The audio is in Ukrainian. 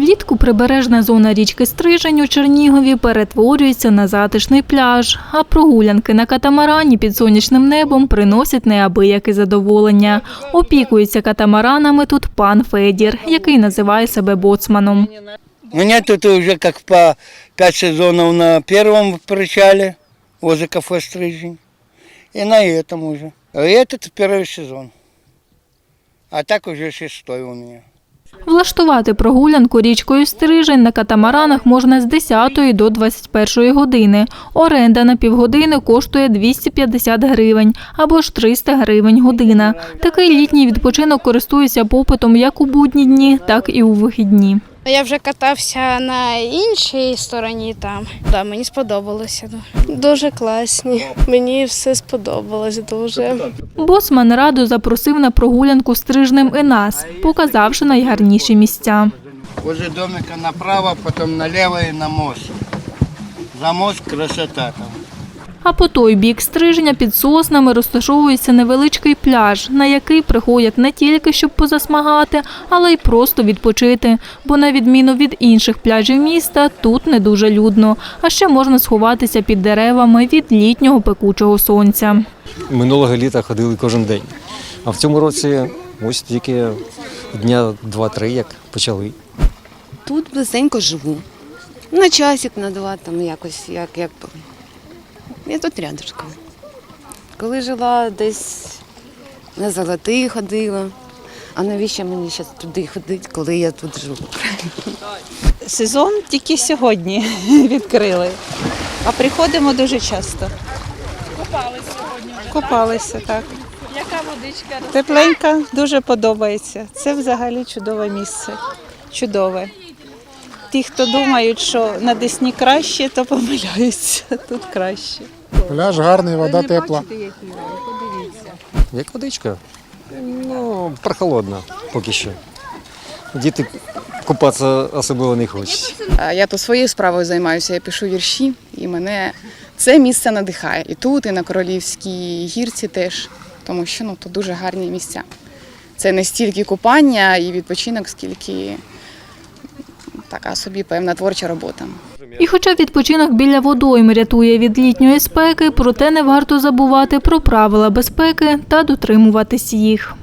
Влітку прибережна зона річки Стрижень у Чернігові перетворюється на затишний пляж, а прогулянки на катамарані під сонячним небом приносять неабияке задоволення. Опікується катамаранами тут пан Федір, який називає себе боцманом. У меня тут уже как по пять сезонов на первом причале возле кафе «Стрижень» и на этом уже. А этот первый сезон. А так уже шестой у меня. Влаштувати прогулянку річкою Стрижень на катамаранах можна з 10 до 21 години. Оренда на півгодини коштує 250 гривень або ж 300 гривень година. Такий літній відпочинок користується попитом як у будні дні, так і у вихідні. Я вже катався на іншій стороні там. Да, мені сподобалося. Дуже класні. Мені все сподобалось дуже. Босман радо запросив на прогулянку стрижнем і нас, показавши найгарніші місця. Возле домика направо, потом налево и на мост. За мост красота там. А по той бік стрижня під соснами розташовується невеличкий пляж, на який приходять не тільки щоб позасмагати, але й просто відпочити. Бо на відміну від інших пляжів міста, тут не дуже людно. А ще можна сховатися під деревами від літнього пекучого сонця. Минулого літа ходили кожен день. А в цьому році ось тільки дня два-три, як почали. Тут близенько живу. На часик, на два, там якось, як, як. Я тут рядышком. Коли жила десь на золотий ходила. А навіщо мені зараз туди ходити, коли я тут живу? Сезон тільки сьогодні відкрили, а приходимо дуже часто. Купалися сьогодні? Купалися, так. Яка водичка? Тепленька, дуже подобається. Це взагалі чудове місце. Чудове. Ті, хто думають, що на Десні краще, то помиляються. Тут краще. Пляж гарний, вода тепла. Подивіться. Як водичка? Ну, прохолодно поки що. Діти купатися особливо не хочуть. Я то своєю справою займаюся, я пишу вірші, і мене це місце надихає. І тут, і на Королівській гірці теж, тому що ну, то дуже гарні місця. Це не стільки купання і відпочинок, скільки така собі певна творча робота. І хоча відпочинок біля водойм рятує від літньої спеки, проте не варто забувати про правила безпеки та дотримуватись їх.